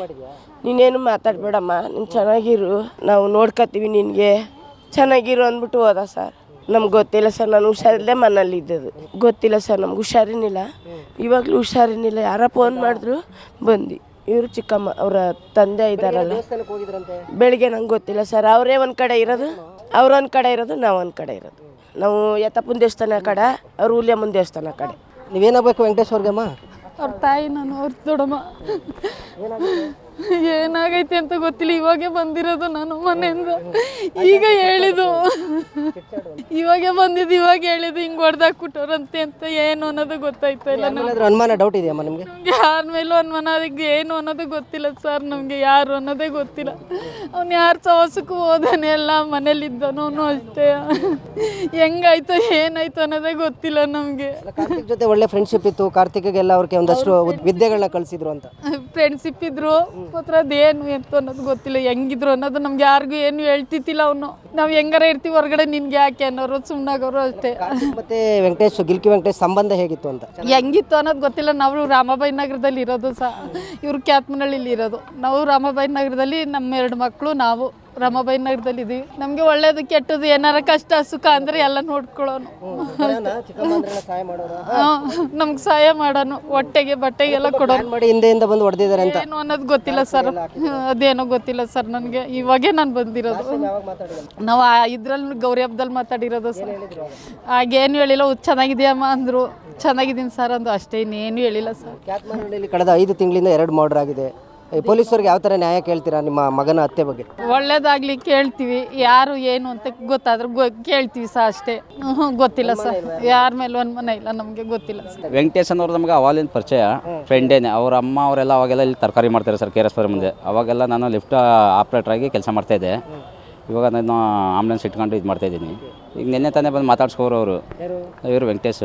ನೀನೇನು ಮಾತಾಡಬೇಡಮ್ಮ ನೀನು ಚೆನ್ನಾಗಿರು. ನಾವು ನೋಡ್ಕತ್ತೀವಿ ನಿನಗೆ. ಚೆನ್ನಾಗಿರು ಅಂದ್ಬಿಟ್ಟು ಹೋದ ಸರ್. ನಮ್ಗೆ ಗೊತ್ತಿಲ್ಲ ಸರ್ ನಾನು ಹುಷಾರಿಲ್ಲದೆ ಮನೇಲಿ ಇದ್ದದ್ದು. ಗೊತ್ತಿಲ್ಲ ಸರ್ ನಮ್ಗೆ ಹುಷಾರಿನಿಲ್ಲ ಇವಾಗಲೂ ಹುಷಾರಿನಿಲ್ಲ ಯಾರ ಫೋನ್ ಮಾಡಿದ್ರು ಬಂದು ಇವರು ಚಿಕ್ಕಮ್ಮ ಅವರ ತಂದೆ ಇದ್ದಾರಲ್ಲ. ಬೆಳಿಗ್ಗೆ ನಂಗೆ ಗೊತ್ತಿಲ್ಲ ಸರ್. ಅವರೇ ಒಂದು ಕಡೆ ಇರೋದು. ಅವ್ರು ಒಂದು ಕಡೆ ಇರೋದು ನಾವು ಒಂದು ಕಡೆ ಇರೋದು. ನಾವು ಯತ್ತಪ್ಪನ ದೇವಸ್ಥಾನ ಕಡೆ ಅವ್ರು ಹುಲಿಯಮ್ಮನ ದೇವಸ್ಥಾನ ಕಡೆ. ನೀವೇನಾಗಬೇಕು ವೆಂಕಟೇಶ್ ಅವ್ರಿಗಮ್ಮ? ಅವ್ರ ತಾಯಿ ನಾನು ಅವ್ರ ದೊಡ್ಡಮ್ಮ. ಏನಾಗೈತೆ ಅಂತ ಗೊತ್ತಿಲ್ಲ. ಇವಾಗೆ ಬಂದಿರೋದು ನಾನು ಮನೆಯಿಂದ. ಈಗ ಹೇಳಿದು ಇವಾಗೆ ಬಂದಿದ್ದು ಇವಾಗ ಹೇಳಿದ್ದು ಹಿಂಗೆ ಹೊಡೆದಾಕ್ಬಿಟ್ಟವ್ರಂತೆ ಅಂತ ಏನು ಅನ್ನೋದು ಗೊತ್ತಾಯ್ತಾ ಇಲ್ಲ ನಮ್ಗೆ. ಅನುಮಾನ ಡೌಟ್ ಇದೆಯಮ್ಮ ನಿಮಗೆ? ಯಾರ ಮೇಲೂ ಅನುಮಾನ ಅದಕ್ಕೆ ಏನು ಅನ್ನೋದು ಗೊತ್ತಿಲ್ಲ ಸರ್ ನಮಗೆ. ಯಾರು ಅನ್ನೋದೇ ಗೊತ್ತಿಲ್ಲ. ಅವ್ನು ಯಾರು ಸವಾಸಕ್ಕೂ ಹೋದಾನೆ ಎಲ್ಲ ಮನೇಲಿದ್ದನೂ ಅಷ್ಟೇ. ಹೆಂಗಾಯ್ತು ಏನಾಯ್ತು ಅನ್ನೋದೇ ಗೊತ್ತಿಲ್ಲ ನಮಗೆ. ಕಾರ್ತಿಕ್ ಜೊತೆ ಒಳ್ಳೆ ಫ್ರೆಂಡ್ಶಿಪ್ ಇತ್ತು. ಕಾರ್ತಿಕ್ಗೆಲ್ಲ ಅವ್ರಿಗೆ ಒಂದಷ್ಟು ವಿದ್ಯೆಗಳನ್ನ ಕಲಿಸಿದ್ರು ಅಂತ. ಫ್ರೆಂಡ್ಶಿಪ್ ಇದ್ರು. ಮಾತ್ರ ಅದೇನು ಎಂತ ಅನ್ನೋದು ಗೊತ್ತಿಲ್ಲ. ಹೆಂಗಿದ್ರು ಅನ್ನೋದು ನಮ್ಗೆ ಯಾರಿಗೂ ಏನು ಹೇಳ್ತಿತ್ತಿಲ್ಲ ಅವನು. ನಾವು ಹೆಂಗಾರ ಇರ್ತೀವಿ ಹೊರಗಡೆ ನಿನ್ಗೆ ಯಾಕೆ ಅನ್ನೋರು ಸುಮ್ಮನಾಗೋರು ಅಷ್ಟೇ. ಮತ್ತೆ ವೆಂಕಟೇಶ್ ಗಿಲ್ಕಿ ವೆಂಕಟೇಶ್ ಸಂಬಂಧ ಹೇಗಿತ್ತು ಅಂತ? ಹೆಂಗಿತ್ತು ಅನ್ನೋದು ಗೊತ್ತಿಲ್ಲ. ನಾವು ರಾಮಬಾಯಿ ನಗರದಲ್ಲಿ ಇರೋದು ಸಹ. ಇವ್ರು ಕ್ಯಾತ್ಮನಹಳ್ಳಿಲಿ ಇರೋದು. ನಾವು ರಾಮಬಾಯಿ ನಗರದಲ್ಲಿ ನಮ್ಮ ಎರಡು ಮಕ್ಕಳು ನಾವು. ರಾಮಾಬಾಯಿ ನಗರದಲ್ಲಿ ಇದೀವಿ ನಮಗೆ ಒಳ್ಳೇದು ಕೆಟ್ಟದ್ದು ಏನಾರ ಕಷ್ಟ ಸುಖ ಅಂದ್ರೆ ಎಲ್ಲ ನೋಡ್ಕೊಳ್ಳೋನು. ನಮ್ಗೆ ಸಹಾಯ ಮಾಡೋನು. ಹೊಟ್ಟೆಗೆ ಬಟ್ಟೆಗೆಲ್ಲ ಕೊಡೋನು. ಪ್ಲಾನ್ ಮಾಡಿ ಹಿಂದೆಯಿಂದ ಬಂದು ಹೊಡೆದಿದ್ದಾರೆ ಅಂತ. ಏನು ಅನ್ನೋದು ಗೊತ್ತಿಲ್ಲ ಸರ್. ಅದೇನೋ ಗೊತ್ತಿಲ್ಲ ಸರ್ ನನಗೆ. ಇವಾಗೇ ನಾನು ಬಂದಿರೋದು. ನಾವು ಆ ಇದ್ರಲ್ಲಿ ಗೌರಿ ಹಬ್ಬದಲ್ಲಿ ಮಾತಾಡಿರೋದು ಸರ್. ಹಾಗೇನು ಹೇಳಿಲ್ಲ "ಉ, ಚೆನ್ನಾಗಿದೆಯಮ್ಮ ಅಂದರು. ಚೆನ್ನಾಗಿದ್ದೀನಿ ಸರ್ ಅಂದು ಅಷ್ಟೇ ಇನ್ನೇನು ಹೇಳಿಲ್ಲ ಸರ್. ಕಳೆದ ಐದು ತಿಂಗಳಿಂದ ಎರಡು ಮರ್ಡರ್ ಆಗಿದೆ. ಈ ಪೊಲೀಸರಿಗೆ ಯಾವ ಥರ ನ್ಯಾಯ ಕೇಳ್ತೀರಾ ನಿಮ್ಮ ಮಗನ ಹತ್ಯೆ ಬಗ್ಗೆ? ಒಳ್ಳೇದಾಗ್ಲಿ ಕೇಳ್ತೀವಿ. ಯಾರು ಏನು ಅಂತ ಗೊತ್ತಾದ್ರೂ ಗೊ ಕೇಳ್ತೀವಿ ಸರ್ ಅಷ್ಟೇ. ಹ್ಞೂ ಗೊತ್ತಿಲ್ಲ ಸರ್. ಯಾರ ಮೇಲೆ ಒಂದ್ ಮನೆ ಇಲ್ಲ ನಮಗೆ ಗೊತ್ತಿಲ್ಲ ಸರ್. ವೆಂಕಟೇಶ್ ನಮ್ಗೆ ನಮಗೆ ಅವಾಗಿನ ಪರಿಚಯ. ಫ್ರೆಂಡೇನೆ. ಅವ್ರ ಅಮ್ಮ ಅವರೆಲ್ಲ ಅವಾಗೆಲ್ಲ ಇಲ್ಲಿ ತರಕಾರಿ ಮಾಡ್ತಾರೆ ಸರ್ ಕೆ ಆರ್ ಎಸ್ ಮುಂದೆ. ಅವಾಗೆಲ್ಲ ನಾನು ಲಿಫ್ಟ್ ಆಪ್ರೇಟರ್ ಆಗಿ ಕೆಲಸ ಮಾಡ್ತಾಯಿದ್ದೆ ಇವಾಗ ನಾನು ಆಂಬುಲೆನ್ಸ್ ಇಟ್ಕೊಂಡು ಇದು ಮಾಡ್ತಾಯಿದ್ದೀನಿ ಈಗ ನಿನ್ನೆ ತಾನೇ ಬಂದು ಮಾತಾಡ್ಸ್ಕೋರು ಅವರು. ಇವರು ವೆಂಕಟೇಶ್.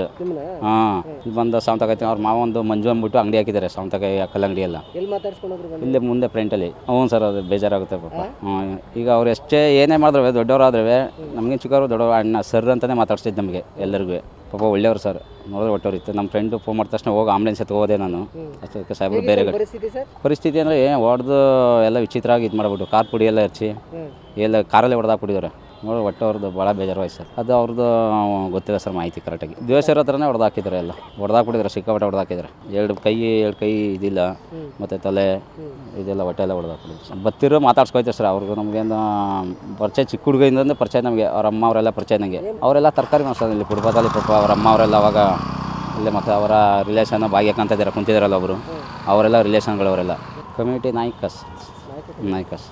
ಹಾಂ ಇಲ್ಲಿ ಬಂದು ಸಾವಂತಕಾಯಿ ಅವ್ರ ಮಾವ ಒಂದು ಮಂಜು ಅಂದ್ಬಿಟ್ಟು ಅಂಗಡಿ ಹಾಕಿದ್ದಾರೆ ಸಾವಂತಕಾಯಿ ಕಲ್ಲಂಗಡಿ ಎಲ್ಲ. ಇಲ್ಲೇ ಮುಂದೆ ಫ್ರೆಂಟಲ್ಲಿ ಹ್ಞೂ ಸರ್ ಅದು ಬೇಜಾರಾಗುತ್ತೆ ಪಾಪ. ಈಗ ಅವ್ರು ಎಷ್ಟೇ ಏನೇ ಮಾಡಿದ್ರು ದೊಡ್ಡವರಾದ್ರೆ ನಮಗೆ ಚಿಕ್ಕವರು ದೊಡ್ಡವ ಅಣ್ಣ ಸರ್ ಅಂತಲೇ ಮಾತಾಡ್ಸಿದ್ದು ನಮಗೆ ಎಲ್ಲರಿಗೂ. ಪಾಪ ಒಳ್ಳೆಯವರು ಸರ್. ನೋಡಿದ್ರೆ ಒಟ್ಟವ್ರು ಇತ್ತು. ನಮ್ಮ ಫ್ರೆಂಡು ಫೋನ್ ಮಾಡಿದ ತಕ್ಷಣ ಹೋಗಿ ಆಂಬುಲೆನ್ಸ್ ಎತ್ತು ಹೋದೆ ನಾನು. ಅಷ್ಟಕ್ಕೆ ಸಾಹೇಬ್ರು ಬೇರೆ ಕಡೆ. ಪರಿಸ್ಥಿತಿ ಸರ್? ಪರಿಸ್ಥಿತಿ ಅಂದರೆ ಹೊಡೆದು ಎಲ್ಲ ವಿಚಿತ್ರವಾಗಿ ಇದು ಮಾಡ್ಬಿಟ್ಟು ಕಾರ್ ಪುಡಿ ಎಲ್ಲ ಹಚ್ಚಿ ಎಲ್ಲ ಕಾರಲ್ಲೇ ಹೊಡೆದಾಕ್ಬಿಟ್ಟಿದ್ದಾರೆ. ನೋಡಿ ಒಟ್ಟು ಅವ್ರದ್ದು ಭಾಳ ಬೇಜಾರವಾಯ್ತು ಸರ್ ಅದು ಅವ್ರದ್ದು ಗೊತ್ತಿಲ್ಲ ಸರ್ ಮಾಹಿತಿ ಕರೆಕ್ಟಾಗಿ ದ್ವೇಷರ ಹತ್ರನೇ ಹೊಡೆದಾಕಿದ್ದಾರೆ ಎಲ್ಲ. ಹೊಡೆದಾಕ್ಬಿಟ್ಟಿದ್ದಾರೆ ಸಿಕ್ಕಾಪಟ್ಟೆ ಹೊಡೆದಾಕಿದ್ದಾರೆ ಎರಡು ಕೈ ಎರಡು ಕೈ ಇದಿಲ್ಲ. ಮತ್ತು ತಲೆ ಇದೆಲ್ಲ ಹೊಟ್ಟೆ ಎಲ್ಲ ಹೊಡೆದಾಕ್ಬಿಟ್ಟಿದ್ರು ಬತ್ತಿರೋ ಮಾತಾಡ್ಸ್ಕೊಯ್ತಾರೆ ಸರ್ ಅವ್ರಿಗೂ. ನಮಗೇನು ಪರಿಚಯ ಚಿಕ್ಕ ಹುಡುಗಿಂದ ಪರಿಚಯ ನಮಗೆ. ಅವ್ರ ಅಮ್ಮ ಅವರೆಲ್ಲ ಪರಿಚಯ ನನಗೆ ಅವರೆಲ್ಲ ತರಕಾರಿ ಮಾಡ್ತಾರೆ ಇಲ್ಲಿ ಫುಟ್ಪಾತಲ್ಲಿ ಪಾಪ ಅವ್ರ ಅಮ್ಮ ಅವರೆಲ್ಲ ಅವಾಗ ಇಲ್ಲೇ ಮತ್ತು ಅವರ ರಿಲೇಷನ್ ಭಾಗ್ಯಕ್ಕೆ ಅಂತ ಇದ್ದಾರೆ ಕುಂತಿದ್ದಾರಲ್ಲ ಅವರು. ಅವರೆಲ್ಲ ರಿಲೇಷನ್ಗಳವರೆಲ್ಲ ಕಮ್ಯುನಿಟಿ ನಾಯ್ಕಸ್ ನಾಯ್ಕಸ್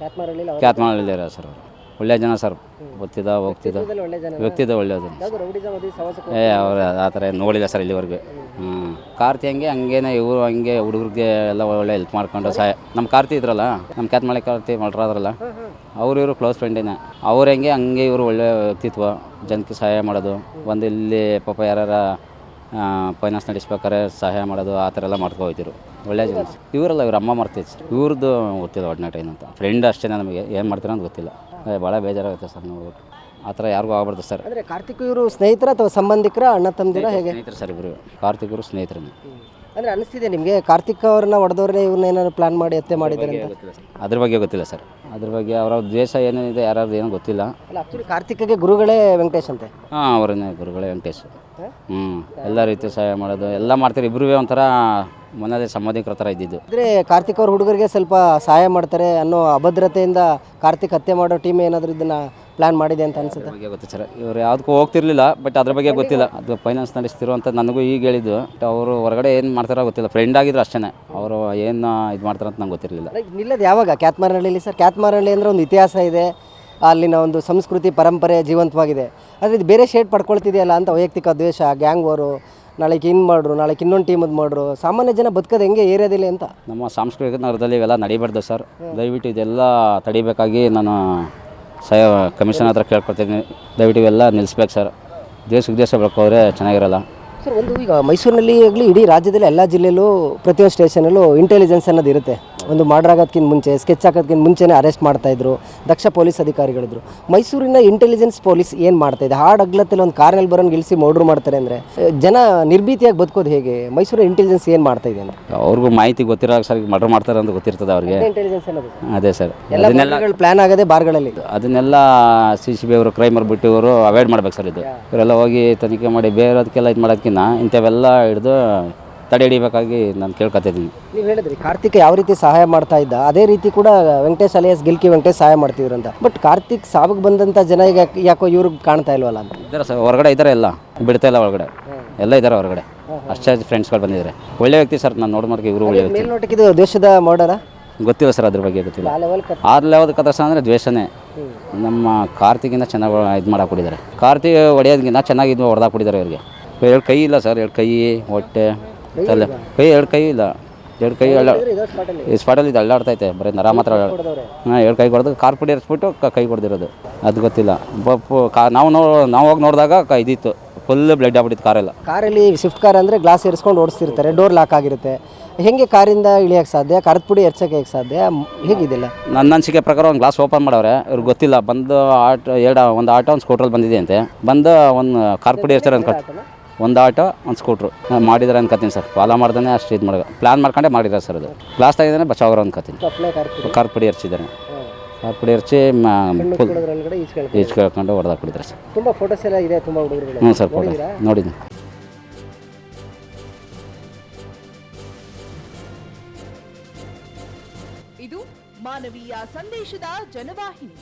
ಕ್ಯಾತ್ಮಾರಲ್ಲಿ ಕ್ಯಾತ್ಮಾಳಲ್ಲಿದ್ದಾರೆ ಸರ್ ಅವರು. ಒಳ್ಳೆ ಜನ ಸರ್. ಗೊತ್ತಿದ್ದ ಹೋಗ್ತಿದ್ದ ವ್ಯಕ್ತಿದ ಒಳ್ಳೆಯದು ಏ ಅವ್ರು ಆ ಥರ ಏನ್ ನೋಡಿಲ್ಲ ಸರ್ ಇಲ್ಲಿವರೆಗೂ. ಹ್ಞೂ ಕಾರ್ತಿ ಹಂಗೆ ಹಂಗೇನೆ ಇವರು ಹಂಗೆ ಹುಡುಗರಿಗೆ ಎಲ್ಲ ಒಳ್ಳೆ ಹೆಲ್ಪ್ ಮಾಡ್ಕೊಂಡು ಸಹಾಯ. ನಮ್ಮ ಕಾರ್ತಿ ಇದ್ರಲ್ಲ ನಮ್ಮ ಕ್ಯಾತ್ಮಾಳಿ ಕಾರ್ತಿ ಮಾಡ್ರಾದ್ರಲ್ಲ ಅವ್ರು ಇವರು ಕ್ಲೋಸ್ ಫ್ರೆಂಡಿನ ಅವ್ರು ಹೆಂಗೆ ಹಂಗೆ ಇವರು ಒಳ್ಳೆ ವ್ಯಕ್ತಿತ್ವ ಜನಕ್ಕೆ ಸಹಾಯ ಮಾಡೋದು. ಒಂದು ಇಲ್ಲಿ ಪಾಪ ಯಾರ ಫೈನಾನ್ಸ್ ನಡೆಸ್ಬೇಕಾದ್ರೆ ಸಹಾಯ ಮಾಡೋದು ಆ ಥರ ಎಲ್ಲ ಮಾಡ್ಕೊ ಹೋಗ್ತಿರು ಒಳ್ಳೆ ಜನ ಇವರಲ್ಲ ಇವ್ರ ಅಮ್ಮ ಮಾಡ್ತಿದ್ದು ಸರ್. ಇವ್ರದ್ದು ಗೊತ್ತಿಲ್ಲ ಒಡನಾಟ ಏನಂತ ಫ್ರೆಂಡ್ ಅಷ್ಟೇ ನಮಗೆ. ಏನು ಮಾಡ್ತೀರ ಅಂತ ಗೊತ್ತಿಲ್ಲ. ಏ, ಭಾಳ ಬೇಜಾರಾಗುತ್ತೆ ಸರ್ ನೋಡ್ಬಿಟ್ಟು ಆ ಥರ ಯಾರಿಗೂ ಆಗ್ಬಾರ್ದು ಸರ್. ಅಂದರೆ ಕಾರ್ತಿಕ್ ಇವರು ಸ್ನೇಹಿತರ ಅಥವಾ ಸಂಬಂಧಿಕರ ಅಣ್ಣ ತಮ್ಮದಿರ ಹೇಗೆ? ಸ್ನೇಹಿತರು ಸರ್ ಇವರು ಕಾರ್ತಿಕ್ ಇವರು ಸ್ನೇಹಿತರನ್ನು ಅಂದರೆ ಅನಿಸ್ತಿದೆ ನಿಮಗೆ? ಕಾರ್ತಿಕ್ ಅವ್ರನ್ನ ಹೊಡೆದವ್ರನ್ನ ಇವ್ರನ್ನ ಏನಾದ್ರು ಪ್ಲಾನ್ ಮಾಡಿ ಹತ್ಯೆ ಮಾಡಿದ್ದಾರೆ ಅಂತ ಅದ್ರ ಬಗ್ಗೆ ಗೊತ್ತಿಲ್ಲ ಸರ್. ಅದ್ರ ಬಗ್ಗೆ ಅವರ ದ್ವೇಷ ಏನಿದೆ ಯಾರಾದ್ರೂ ಏನೋ ಗೊತ್ತಿಲ್ಲ. ಅಲ್ಲ ಆ್ಯಕ್ಚುಲಿ ಕಾರ್ತಿಕ್ಗೆ ಗುರುಗಳೇ ವೆಂಕಟೇಶ್ ಅಂತೆ? ಹಾಂ ಅವರನ್ನೇ ಗುರುಗಳೇ ವೆಂಕಟೇಶ್. ಹ್ಞೂ ಎಲ್ಲ ರೀತಿ ಸಹಾಯ ಮಾಡೋದು ಎಲ್ಲ ಮಾಡ್ತಾರೆ. ಇಬ್ಬರೂ ಒಂಥರ ಮನೇಲಿ ಸಂಬಂಧಿಕರ ಥರ ಇದ್ದಿದ್ದು. ಅಂದರೆ ಕಾರ್ತಿಕ್ ಅವ್ರ ಹುಡುಗರಿಗೆ ಸ್ವಲ್ಪ ಸಹಾಯ ಮಾಡ್ತಾರೆ ಅನ್ನೋ ಅಭದ್ರತೆಯಿಂದ ಕಾರ್ತಿಕ್ ಹತ್ಯೆ ಮಾಡೋ ಟೀಮ್ ಏನಾದರೂ ಇದನ್ನ ಪ್ಲಾನ್ ಮಾಡಿದೆ ಅಂತ ಅನ್ಸುತ್ತೆ? ಬಗ್ಗೆ ಗೊತ್ತು ಸರ್. ಇವ್ರು ಯಾವುದಕ್ಕೂ ಹೋಗ್ತಿರ್ಲಿಲ್ಲ ಬಟ್ ಅದ್ರ ಬಗ್ಗೆ ಗೊತ್ತಿಲ್ಲ. ಅದು ಫೈನಾನ್ಸ್ ನಡೆಸ್ತಿರೋ ಅಂತ ನನಗೂ ಈಗ ಹೇಳಿದ್ದು ಬಟ್ ಅವರು ಹೊರಗಡೆ ಏನು ಮಾಡ್ತಾರೋ ಗೊತ್ತಿಲ್ಲ. ಫ್ರೆಂಡ್ ಆಗಿದ್ರು ಅಷ್ಟೇ ಅವರು ಏನು ಇದು ಮಾಡ್ತಾರೆ ಅಂತ ನಂಗೆ ಗೊತ್ತಿರಲಿಲ್ಲ. ನಿಲ್ಲದು ಯಾವಾಗ? ಕ್ಯಾತ್ಮಾರನಹಳ್ಳಿಲಿ ಸರ್? ಕ್ಯಾತ್ಮಾರಹಳ್ಳಿ ಅಂದರೆ ಒಂದು ಇತಿಹಾಸ ಇದೆ. ಅಲ್ಲಿನ ಒಂದು ಸಂಸ್ಕೃತಿ ಪರಂಪರೆ ಜೀವಂತವಾಗಿದೆ. ಆದರೆ ಇದು ಬೇರೆ ಶೇಡ್ ಪಡ್ಕೊಳ್ತಿದೆಯಲ್ಲ ಅಂತ ವೈಯಕ್ತಿಕ ದ್ವೇಷ ಗ್ಯಾಂಗ್ ವಾರು ನಾಳೆಗೆ ಇನ್ನು ಮಾಡ್ರು ನಾಳೆಗೆ ಇನ್ನೊಂದು ಟೀಮದ್ ಮಾಡ್ರು. ಸಾಮಾನ್ಯ ಜನ ಬದುಕೋದು ಹೆಂಗೆ? ಏರಿಯಾದಲ್ಲಿ ಅಂತ ನಮ್ಮ ಸಾಂಸ್ಕೃತಿಕ ನಗರದಲ್ಲಿ ಇವೆಲ್ಲ ನಡಿಬಾರ್ದು ಸರ್. ದಯವಿಟ್ಟು ಇದೆಲ್ಲ ತಡಿಬೇಕಾಗಿ ನಾನು ಸಹ ಕಮಿಷನ್ ಹತ್ರ ಕೇಳ್ಕೊಳ್ತೀನಿ. ದಯವಿಟ್ಟು ಇವೆಲ್ಲ ನಿಲ್ಲಿಸ್ಬೇಕು ಸರ್. ದೇಶ ವಿದೇಶ ಬೆಳ್ಕೋದ್ರೆ ಚೆನ್ನಾಗಿರಲ್ಲ. ಸರ್ ಒಂದು ಈಗ ಮೈಸೂರಿನಲ್ಲಿ ಆಗಲಿ ಇಡೀ ರಾಜ್ಯದಲ್ಲಿ ಎಲ್ಲ ಜಿಲ್ಲೆಯಲ್ಲೂ ಪ್ರತಿಯೊಂದು ಸ್ಟೇಷನಲ್ಲೂ ಇಂಟೆಲಿಜೆನ್ಸ್ ಅನ್ನೋದು ಇರುತ್ತೆ. ಒಂದು ಮರ್ಡರ್ ಆಗೋದಕ್ಕಿಂತ ಮುಂಚೆ ಸ್ಕೆಚ್ ಹಾಕೋದಕ್ಕಿಂತ ಮುಂಚೆನೇ ಅರೆಸ್ಟ್ ಮಾಡ್ತಾಯಿದ್ರು ದಕ್ಷ ಪೊಲೀಸ್ ಅಧಿಕಾರಿಗಳಿದ್ರು. ಮೈಸೂರಿನ ಇಂಟೆಲಿಜೆನ್ಸ್ ಪೊಲೀಸ್ ಏನು ಮಾಡ್ತಾಯಿದೆ ಹಾಡ್ ಅಗ್ಲತ್ತಲ್ಲಿ ಒಂದು ಕಾರ್ನಲ್ಲಿ ಬರೋನ್ ಗಿಳಿಸಿ ಮರ್ಡ್ರ್ ಮಾಡ್ತಾರೆ ಅಂದರೆ ಜನ ನಿರ್ಭೀತಿಯಾಗಿ ಬದುಕೋದು ಹೇಗೆ? ಮೈಸೂರಿನ ಇಂಟೆಲಿಜೆನ್ಸ್ ಏನು ಮಾಡ್ತಾಯಿದೆ ಅಂತ ಅವ್ರಿಗೂ ಮಾಹಿತಿ ಗೊತ್ತಿರೋ ಸರ್ ಮರ್ಡರ್ ಮಾಡ್ತಾರೆ ಅಂತ ಗೊತ್ತಿರ್ತದೆ ಅವ್ರಿಗೆ. ಇಂಟೆಲಿಜೆನ್ಸ್ ಅನ್ನೋದು. ಅದೇ ಸರ್. ಎಲ್ಲ ಅದನ್ನೆಲ್ಲ ಪ್ಲಾನ್ ಆಗದೆ ಬಾರ್ಗಳಲ್ಲಿ. ಅದನ್ನೆಲ್ಲ ಸಿ ಸಿ ಬಿ ಅವರು ಕ್ರೈಮರ್ ಬಿಟ್ಟು ಇವರು ಅವಾಯ್ಡ್ ಮಾಡ್ಬೇಕು ಸರ್ ಇದು. ಇವರೆಲ್ಲ ಹೋಗಿ ತನಿಖೆ ಮಾಡಿ ಬೇರೆದಕ್ಕೆಲ್ಲ ಇದು ಮಾಡೋದಕ್ಕಿಂತ ಇಂಥವೆಲ್ಲ ಹಿಡಿದು ತಡೆ ಹಿಡಿಬೇಕಾಗಿ ನಾನು ಕೇಳ್ಕೊತಿದ್ದೀನಿ ನೀವು ಹೇಳಿದ್ರಿ ಕಾರ್ತಿಕ್ ಯಾವ ರೀತಿ ಸಹಾಯ ಮಾಡ್ತಾ ಇದ್ದ ಅದೇ ರೀತಿ ಕೂಡ ವೆಂಕಟೇಶ್ ಅಲಿಯಾಸ್ ಗಿಲ್ಕಿ ವೆಂಕಟೇಶ್ ಸಹಾಯ ಮಾಡ್ತಿದ್ರು ಅಂತ. ಬಟ್ ಕಾರ್ತಿಕ್ ಸಾವಿಗೆ ಬಂದಂಥ ಜನ ಈಗ ಯಾಕೋ ಇವ್ರಿಗೆ ಕಾಣ್ತಾ ಇಲ್ವಲ್ಲ ಅಂತ. ಇದ್ದಾರೆ ಸರ್ ಹೊರಗಡೆ ಇದ್ದಾರೆ ಎಲ್ಲ ಬಿಡ್ತಾ ಇಲ್ಲ ಒಳಗಡೆ ಎಲ್ಲ ಇದ್ದಾರೆ ಹೊರಗಡೆ. ಅಷ್ಟೇ ಫ್ರೆಂಡ್ಸ್ಗಳು ಬಂದಿದ್ದಾರೆ. ಒಳ್ಳೆ ವ್ಯಕ್ತಿ ಸರ್ ನಾನು ನೋಡ್ಮಾರ್ಕೆ ಇವರು ಒಳ್ಳೆ ವ್ಯಕ್ತಿ. ಮೇಲ್ನೋಟಕ್ಕೆ ಇದು ದೇಶದ ಮಾಡರ ಗೊತ್ತಿಲ್ಲ ಸರ್ ಅದ್ರ ಬಗ್ಗೆ ಗೊತ್ತಿಲ್ಲ. ಆ ಲೆವೆಲ್ ಆರು ಲೆವೆಲ್ ಕದರ್ಸ ಅಂದರೆ ದ್ವೇಷನೇ. ನಮ್ಮ ಕಾರ್ತಿಗಿಂತ ಚೆನ್ನಾಗಿ ಇದು ಮಾಡಾಕ್ಬಿಟ್ಟಿದ್ದಾರೆ ಕಾರ್ತಿಕ್ ಹೊಡೆಯೋದಕ್ಕಿಂತ ಚೆನ್ನಾಗಿ ಇದು ಕುಡಿದಾರೆ ಇವರಿಗೆ. ಎರಡು ಕೈ ಇಲ್ಲ ಸರ್ ಎರಡು ಕೈ ಹೊಟ್ಟೆ. ತಲೆ ಕೈ ಎರಡು ಕೈ ಇಲ್ಲ. ಎರಡು ಕೈ ಅಲ್ಲ. ಈ ಸ್ಪಾಟಲ್ಲಿ ಇದು ಅಳ್ಳಾಡ್ತೈತೆ ಬರೀ ನರ ಮಾತ್ರ ಹಾಂ ಎರಡು ಕೈ ಹೊಡೆದು ಕಾರ್ ಪುಡಿ ಹರಿಸ್ಬಿಟ್ಟು ಕ- ಹೊಡೆದಿರೋದು. ಅದು ಗೊತ್ತಿಲ್ಲ. ಬಪ್ಪು ಕಾ ನಾವು ನೋ ನಾವು ಹೋಗಿ ನೋಡಿದಾಗ ಕ ಇದಿತ್ತು. ಫುಲ್ ಬ್ಲಡ್ ಆಗ್ಬಿಟ್ಟಿತ್ತು ಕಾರೆಲ್ಲ ಕಾರಲ್ಲಿ ಸ್ವಿಫ್ಟ್ ಕಾರ್ ಅಂದರೆ ಗ್ಲಾಸ್ ಇರಿಸ್ಕೊಂಡು ಓಡಿಸ್ತಿರ್ತಾರೆ. ಡೋರ್ ಲಾಕ್ ಆಗಿರುತ್ತೆ. ಹೆಂಗೆ ಕಾರಿಂದ ಇಳಿಯೋಕ್ಕೆ ಸಾಧ್ಯ? ಖಾರದ ಪುಡಿ ಎರ್ಸೋಕೆ ಹೇಗೆ ಸಾಧ್ಯ? ಹೀಗಿದಿಲ್ಲ? ನನ್ನ ಅನಿಸಿಕೆ ಪ್ರಕಾರ ಒಂದು ಗ್ಲಾಸ್ ಓಪನ್ ಮಾಡವ್ರೆ. ಇವ್ರಿಗೆ ಗೊತ್ತಿಲ್ಲ. ಬಂದು ಆಟೋ ಎರಡು ಒಂದು ಆಟೋ ಒಂದು ಸ್ಕೂಟ್ರಲ್ಲಿ ಬಂದಿದೆ ಅಂತೆ ಬಂದು ಒಂದು ಕಾರ್ ಪುಡಿ ಇರ್ತಾರೆ ಅನ್ಕೊಟ್ ಒಂದು ಆಟೋ ಒಂದು ಸ್ಕೂಟ್ರು. ಮಾಡಿದ್ದಾರೆ ಅನ್ಕೋತೀನಿ ಸರ್. ಫಾಲೋ ಮಾಡ್ದೇ ಅಷ್ಟು ಇದು ಮಾಡ ಪ್ಲ್ಯಾನ್ ಮಾಡ್ಕೊಂಡೆ ಮಾಡಿದ್ದಾರೆ ಸರ್ ಅದು. ಲಾಸ್ಟ್ ಆಗಿದ್ದಾನೆ ಬಚಾವ್ರ ಅನ್ಕೋತೀನಿ. ಕಾರ್ ಪುಡಿ. ಕಾರ್ ಪುಡಿ ಹರ್ಚಿದ್ದಾರೆ ಕಾರ್ ಪುಡಿ ಹರ್ಚಿ ಫುಲ್ ಒಳಗಡೆ ಈಸ್ಕೊಂಡು ಕೇಳ್ಕೊಂಡು. ಹೊಡೆದಾಕ್ಬಿಟ್ಟಿದ್ದಾರೆ ಸರ್. ತುಂಬ ಫೋಟೋಸ್ ಎಲ್ಲ ಇದೆ ತುಂಬ ಹುಡುಗರು ಹ್ಞೂ ಸರ್ ಫೋಟೋ ನೋಡಿದ್ದೀನಿ. ಇದು ಮಾನವೀಯ ಸಂದೇಶದ ಜನವಾಹಿನಿ.